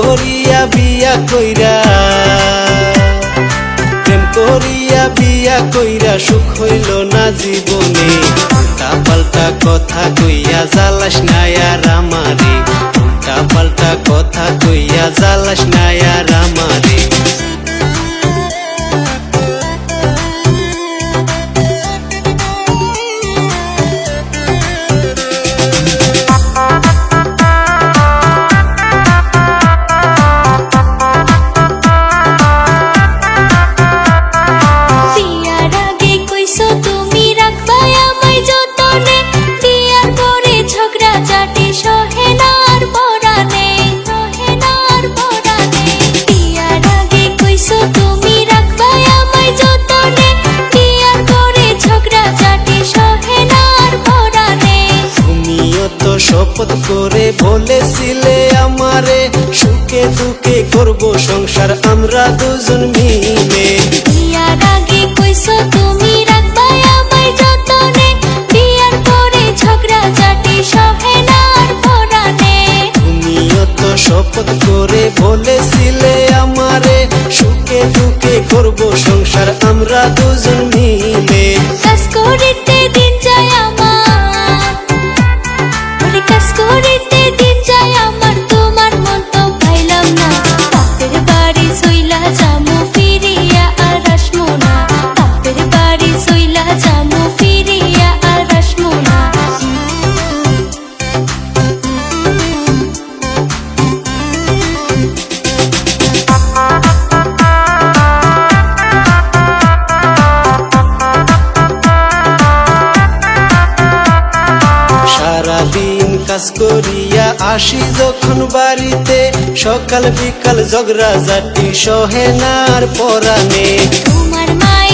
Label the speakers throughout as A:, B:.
A: করিয়া বিয়া কইরা, প্রেম করিয়া বিয়া কইরা সুখ হইল না জীবনে। উল্টা পাল্টা কথা কইয়া জ্বালাস নায়ার আমারে। উল্টা পাল্টা কথা কইয়া জ্বালাস নায়ার আমারে শপথ করে বলেছিলে আমারে সুখে দুঃখে করব সংসার আমরা দুজন মিলে।
B: বিয়ার আগে কইছো তুমি রাখবাই আমায় যতনে বিয়ার পরে ঝগড়া চাটে সহে না আর পরানে।
A: তুমিও তো শপথ করে বলেছিলে আমারে সুখে দুঃখে করব সংসার আমরা দুজন মিলে।
B: কাজ
A: করিয়া আসি যখন বাড়িতে সকাল বিকাল ঝগড়া জাতি সহেনার পরানে
B: তোমার মায়ে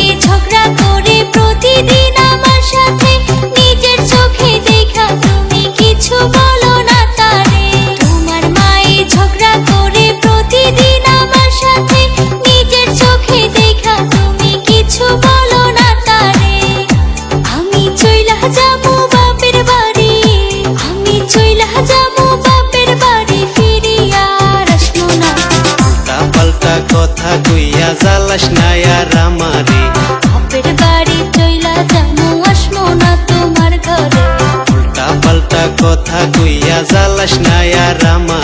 A: জ্বালাস নায়ার আমারে।
B: বাপের বাড়ি চইলা যামু আসমো না তোমার ঘরে।
A: উল্টা পাল্টা কথা কইয়া জ্বালাস নায়ার আমারে।